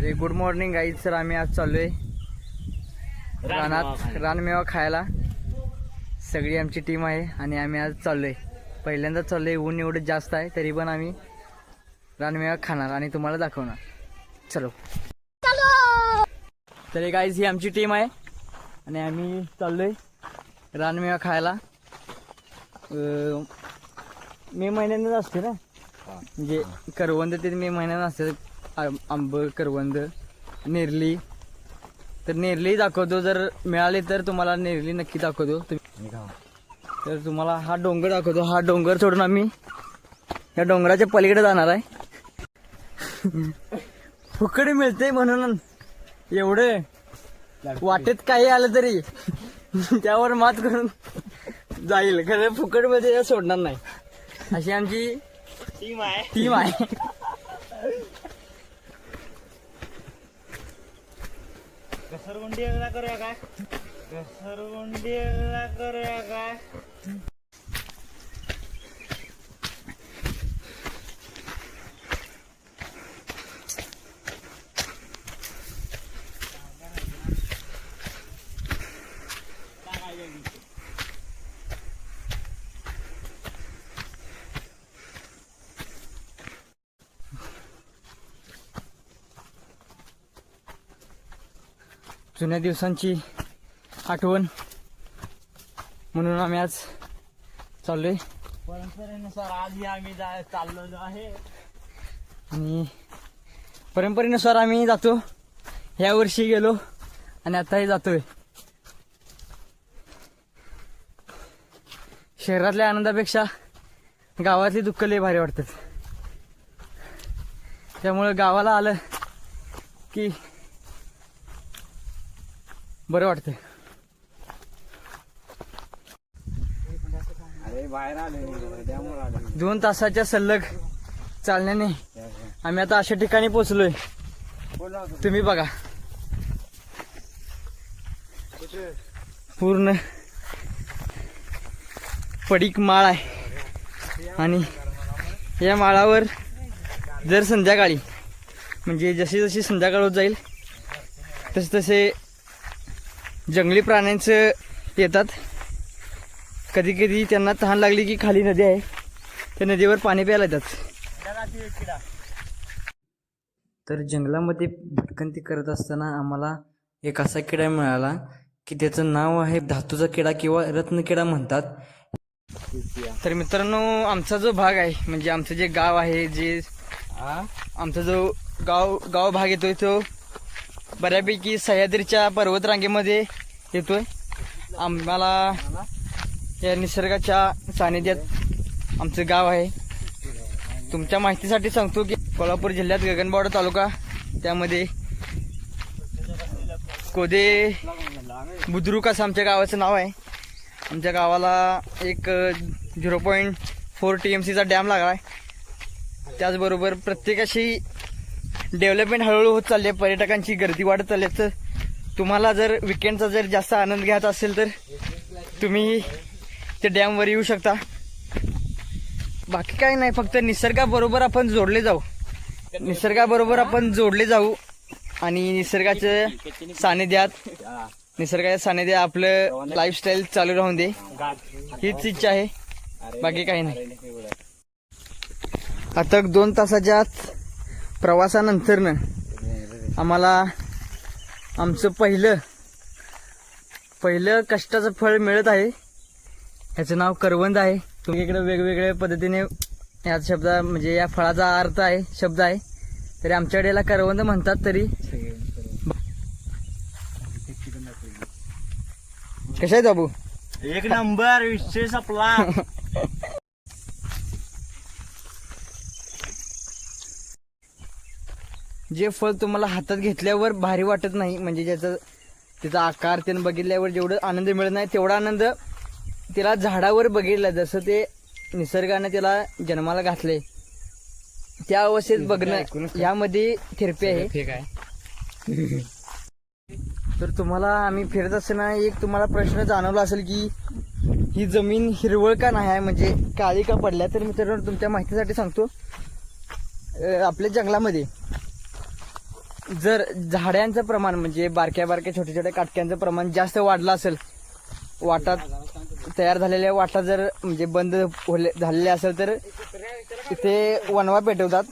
रे good morning guys sir आम्ही आज चाललोय रानात रानमेवा खायला. सगळी आमची टीम आहे आणि आम्ही आज चाललोय. पहिल्यांदा चाललोय ऊन एवढं जास्त आहे तरी पण आम्ही रानमेवा खाणार आणि तुम्हाला दाखवणार. चलो. तरी गाईज ही आमची टीम आहे आणि आम्ही चाललोय रानमेवा खायला. मे महिन्यातच असते ना? म्हणजे करवंद ते मे महिन्यात असते. आंब करवंद नेरली. तर नेरली दाखवतो. जर मिळाली तर तुम्हाला नेरली नक्की दाखवतो. तुम्ही तर तुम्हाला हा डोंगर दाखवतो. हा डोंगर सोडून आम्ही या डोंगराच्या पलीकडे जाणार आहे. फुकडी मिळते म्हणून एवढं. वाटेत काही आलं तरी त्यावर मात करून जाईल. खरं फुकटमध्ये सोडणार नाही. अशी आमची टीम आहे. टीम आहे. घसरगुंडी एकदा करूया काय घसरगुंडी एकदा करूया काय जुन्या दिवसांची आठवण म्हणून आम्ही आज चाललोय. परंपरेनुसार आधी आम्ही जा चाललेलो आहे. आणि परंपरेनुसार आम्ही जातो. ह्या वर्षी गेलो आणि आताही जातोय. शहरातल्या आनंदापेक्षा गावातली दुःख लय भारी वाटतात. त्यामुळं गावाला आलं की बरं वाटतं अरे बाहेर आले त्यामुळे आले दोन तासाच्या सलग चालण्याने आम्ही आता अशा ठिकाणी पोचलोय तुम्ही बघा. पूर्ण पडीक माळ आहे. आणि या माळावर जर संध्याकाळी म्हणजे जशी जशी संध्याकाळ होत जाईल तसे तसे जंगली प्राण्यांचं येतात. कधी कधी त्यांना तहान लागली की खाली नदी आहे. त्या नदीवर पाणी प्यायला येतात. तर जंगलामध्ये भटकंती करत असताना आम्हाला एक असा किडा मिळाला की त्याचं नाव आहे धातूचा किडा किंवा रत्नकिडा म्हणतात. तर मित्रांनो आमचा जो भाग आहे म्हणजे आमचं जे गाव आहे जे आमचा जो गाव गाव भाग येतोय तो बऱ्यापैकी सह्याद्रीच्या पर्वतरांगेमध्ये येतोय. आम्हाला या निसर्गाच्या सानिध्यात आमचं गाव आहे. तुमच्या माहितीसाठी सांगतो की कोल्हापूर जिल्ह्यात गगनबावडा तालुका त्यामध्ये कोदे बुद्रुक असं आमच्या गावाचं नाव आहे. आमच्या गावाला एक zero point four T M सीचा डॅम लागला आहे त्याचबरोबर प्रत्येकाशी डेव्हलपमेंट हळूहळू होत चालली आहे. पर्यटकांची गर्दी वाढत चालली आहे. तर तुम्हाला जर विकेंडचा जर जास्त आनंद घ्यायचा असेल तर तुम्ही त्या डॅमवर येऊ शकता. बाकी काही नाही फक्त निसर्गाबरोबर आपण जोडले जाऊ. निसर्गाबरोबर आपण जोडले जाऊ आणि निसर्गाच्या सानिध्यात निसर्गाच्या सानिध्यात आपलं लाईफस्टाईल चालू राहून दे. हीच इच्छा आहे. बाकी काही नाही. आता दोन तासाच्या आत प्रवासानंतरनं आम्हाला आमचं पहिलं पहिलं कष्टाचं फळ मिळत आहे. ह्याचं नाव करवंद आहे. तुम्ही इकडे वेगवेगळ्या पद्धतीने या शब्द म्हणजे या फळाचा अर्थ आहे शब्द आहे. तरी आमच्याकडे याला करवंद म्हणतात तरी. कशा आहे बाबू? एक नंबर विशेष आपला जे फळ तुम्हाला हातात घेतल्यावर भारी वाटत नाही म्हणजे ज्याचं त्याचा आकार त्यानं बघितल्यावर जेवढं आनंद मिळत नाही तेवढा आनंद त्याला झाडावर बघितला. जसं ते निसर्गाने त्याला जन्माला घातले त्या अवस्थेत बघणं यामध्ये थेरपी आहे. तर तुम्हाला आम्ही फिरत असताना एक तुम्हाला प्रश्न जाणवला असेल की ही जमीन हिरवळ का नाही आहे म्हणजे काळी का पडल्या? तर मित्रांनो तुमच्या माहितीसाठी सांगतो आपल्या जंगलामध्ये जर झाडांचं प्रमाण म्हणजे बारक्या बारक्या छोट्या छोट्या काटक्यांचं प्रमाण जास्त वाढलं असेल वाटात तयार झालेल्या वाटा जर म्हणजे बंद होले झालेल्या असेल तर इथे वनवा पेटवतात.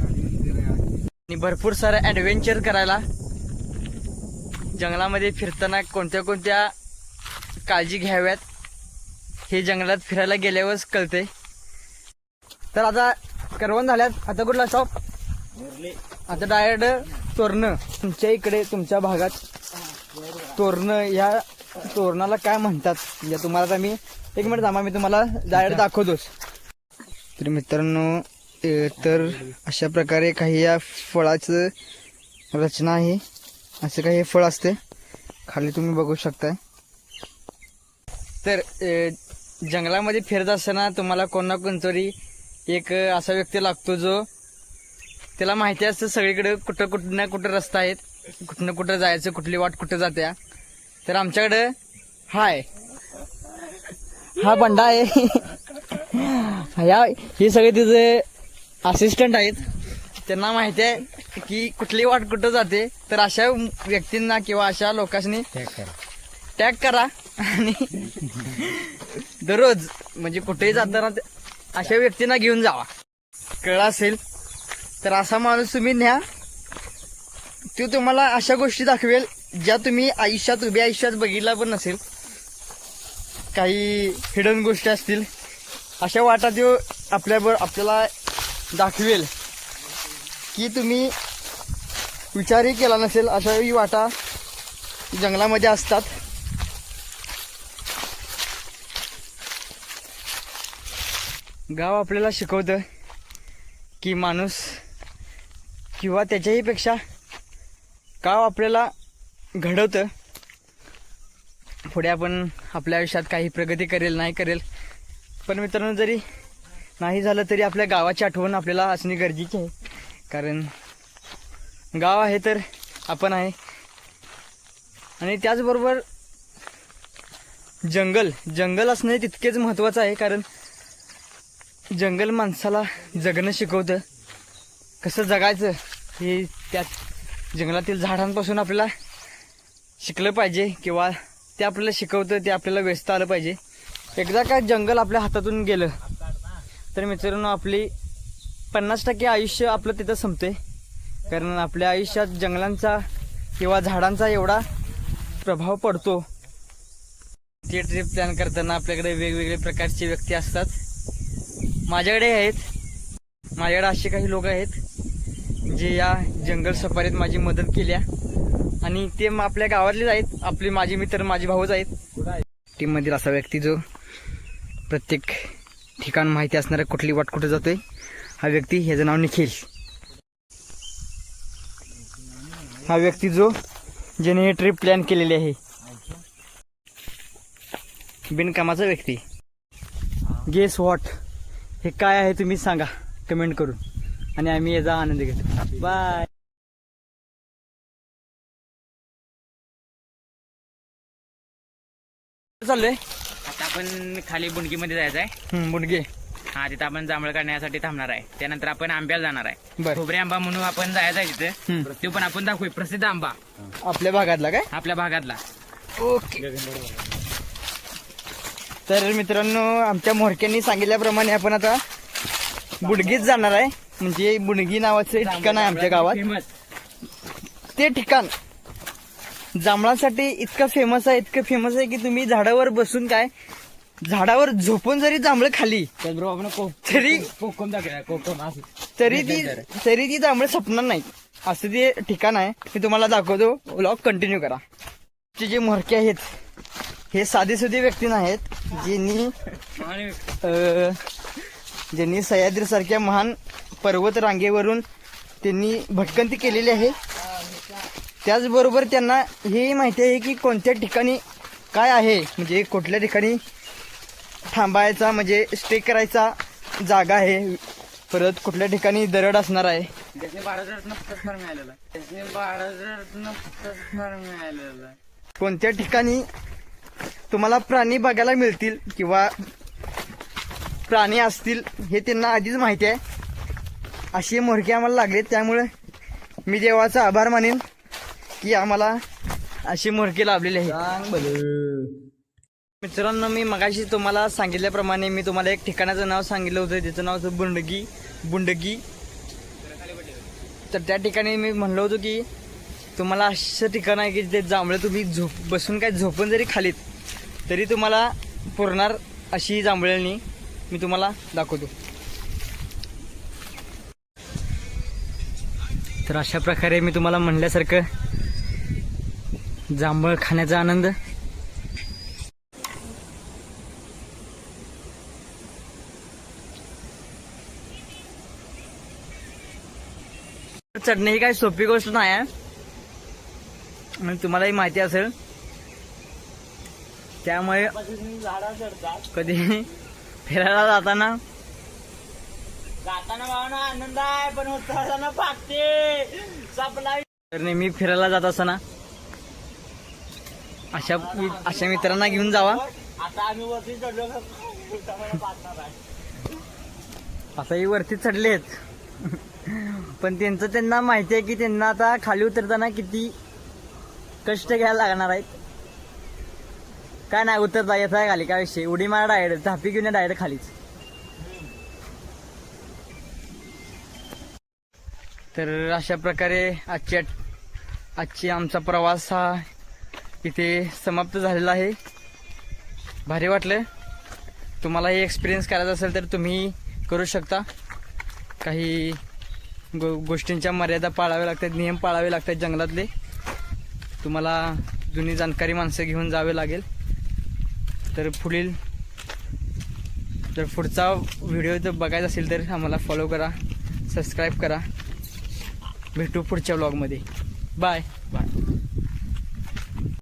आणि भरपूर सारं ऍडव्हेंचर करायला. जंगलामध्ये फिरताना कोणत्या कोणत्या काळजी घ्याव्यात? हे जंगलात फिरायला गेल्यावरच कळते तर आता करवण झाल्यात. आता कुठला स्टॉप आता डायरेक्ट तोरणं. तुमच्या इकडे तुमच्या भागात तोरणं. या तोरणाला काय म्हणतात? म्हणजे तुम्हाला आता मी एक मिनिट थांबा मी तुम्हाला डायरेक्ट दाखवतोच. तर मित्रांनो तर अशा प्रकारे काही या फळाचं रचना आहे. असं काही हे फळ असते. खाली तुम्ही बघू शकताय. तर जंगलामध्ये फिरत असताना तुम्हाला कोण ना कोणतरी एक असा व्यक्ती लागतो जो त्याला माहिती असतं सगळीकडे कुठं कुठं ना कुठं रस्ता आहेत. कुठं ना कुठं जायचं कुठली वाट कुठं जात्या तर आमच्याकडं हाय. हा बंडा आहे. या हे सगळे तिचे असिस्टंट आहेत. त्यांना माहिती आहे की कुठली वाट कुठं जाते. तर अशा व्यक्तींना किंवा अशा लोकांनी टॅग करा. आणि दररोज म्हणजे कुठेही जाताना अशा व्यक्तींना घेऊन जावा. कळला असेल तर असा माणूस तुम्ही न्या. तो तुम्हाला अशा गोष्टी दाखवेल ज्या तुम्ही आयुष्यात उभ्या आयुष्यात बघितला पण नसेल. काही हिडन गोष्टी असतील अशा वाटा तो आपल्याबरोबर आपल्याला दाखवेल. की तुम्ही विचारही केला नसेल अशाही वाटा जंगलामध्ये असतात. गाव आपल्याला शिकवतं की माणूस किंवा त्याच्याही पेक्षा गाव आपल्याला घडवतं. पुढे आपण आपल्या आयुष्यात काही प्रगती करेल नाही करेल. पण मित्रांनो जरी नाही झालं तरी आपल्या गावाची आठवण आपल्याला असणे गरजेचे आहे. कारण गाव आहे तर आपण आहे. आणि त्याचबरोबर जंगल जंगल असणे तितकेच महत्त्वाचं आहे. कारण जंगल माणसाला जगणं शिकवतं. कसं जगायचं हे त्यात जंगलातील झाडांपासून आपल्याला शिकलं पाहिजे किंवा ते आपल्याला शिकवतं ते आपल्याला व्यस्त आलं पाहिजे. एकदा का जंगल आपल्या हातातून गेलं तर मित्रांनो आपली पन्नास टक्के आयुष्य आपलं तिथं संपते कारण आपल्या आयुष्यात जंगलांचा किंवा झाडांचा एवढा प्रभाव पडतो. ते ट्रिप प्लॅन करताना आपल्याकडे वेगवेगळे प्रकारचे व्यक्ती असतात. माझ्याकडे आहेत. माझ्याकडे असे काही लोक आहेत जे या जंगल सफारीत माझी मदत केल्या. आणि ते आपल्या गावातलेच आहेत. आपले माझे मित्र माझे भाऊच आहेत. टीममधील असा व्यक्ती जो प्रत्येक ठिकाण माहिती असणारा कुठली वाट कुठे जातोय हा व्यक्ती ह्याचं नाव निखिल. हा व्यक्ती जो ज्याने हे ट्रिप प्लॅन केलेली आहे. बिनकामाचा व्यक्ती. गेस वॉट हे काय आहे तुम्ही सांगा. कमेंट करून. आणि आम्ही याचा आनंद घेतो. बाय. चाललंय? आता आपण खाली बुंडकीमध्ये जायचं आहे मुडगे हा तिथं आपण जांभळ काढण्यासाठी थांबणार आहे. त्यानंतर आपण आंब्याला जाणार आहे. बर. खोबरे आंबा म्हणून आपण जायचं आहे. तिथे तो पण आपण दाखवू प्रसिद्ध आंबा. आपल्या भागातला काय? आपल्या भागातला. ओके. तर मित्रांनो आमच्या मोरक्यांनी सांगितल्याप्रमाणे आपण आता बुडगीत जाणार आहे. म्हणजे बुडगी नावाचं ठिकाण आहे आमच्या गावात. ते ठिकाण जांभळासाठी इतकं फेमस आहे इतकं फेमस आहे की तुम्ही झाडावर बसून काय झाडावर झोपून जरी जांभळं खाली तरी कोकम दाखवूया कोकम असं. तरी ती तरी ती जांभळं सपणार नाही. असं ते ठिकाण आहे. मी तुम्हाला दाखवतो. व्लॉग कंटिन्यू करा. जे मोरके आहेत हे साधे सुधे व्यक्ती नाहीत ज्यांनी अ, ज्यांनी सह्याद्री सारख्या महान पर्वत रांगेवरून त्यांनी भटकंती केलेली आहे. त्याचबरोबर त्यांना हे माहिती आहे की कोणत्या ठिकाणी काय आहे म्हणजे कुठल्या ठिकाणी थांबायचा म्हणजे स्टे करायचा जागा आहे परत कुठल्या ठिकाणी दरड असणार आहे. त्याने भारतरत्न पुरस्कार मिळालेला. त्याने भारतरत्न पुरस्कार मिळालेला. कोणत्या ठिकाणी तुम्हाला प्राणी बघायला मिळतील किंवा प्राणी असतील हे त्यांना आधीच माहिती आहे. अशी मोरके आम्हाला लागले त्यामुळे मी देवाचा आभार मानेन की आम्हाला अशी मोरके लाभलेली आहे. मित्रांनो मी मगाशी तुम्हाला सांगितल्याप्रमाणे मी तुम्हाला एक ठिकाणाचं नाव सांगितलं होतं त्याचं नाव होतं बुंडगी बुंडगी. तर त्या ठिकाणी मी म्हणलो होतो की तुम्हाला असं ठिकाण आहे की ते जांभळं तुम्ही झोप बसून काय झोपून जरी खालीत तरी तुम्हाला पुरणार अशी जांभळणी मी तुम्हाला दाखवतो. तर अशा प्रकारे मी तुम्हाला म्हणल्यासारखं जांभळ खाण्याचा आनंद. चढणे ही काही सोपी गोष्ट नाही आहे. म्हणजे तुम्हालाही माहिती असेल त्यामुळे कधी फिरायला जाताना जाताना भावना आनंद आहे पण तर नेहमी फिरायला जात असताना अशा अशा मित्रांना घेऊन जावा. आता आम्ही वरती चढलो आताही वरती चढलेत. पण त्यांचं त्यांना माहिती आहे की त्यांना आता खाली उतरताना किती कष्ट घ्यायला लागणार आहेत. काय नाही उतरता जायचं आहे खाली काय विषय? उडी मारा डायरेक्ट झापी घेऊन डायरेक्ट खालीच. तर अशा प्रकारे आजच्या आजची आमचा प्रवास हा इथे समाप्त झालेला आहे. भारी वाटलं. तुम्हाला हे एक्सपिरियन्स करायचा असेल तर तुम्ही करू शकता. काही गो गोष्टींच्या मर्यादा पाळाव्या लागतात नियम पाळावे लागतात जंगलातले. तुम्हाला जुनी जाणकारी माणसं घेऊन जावे लागेल. तर पुढील जर पुढचा व्हिडिओ जर बघायचा असेल तर आम्हाला फॉलो करा सबस्क्राईब करा. भेटू पुढच्या ब्लॉगमध्ये बाय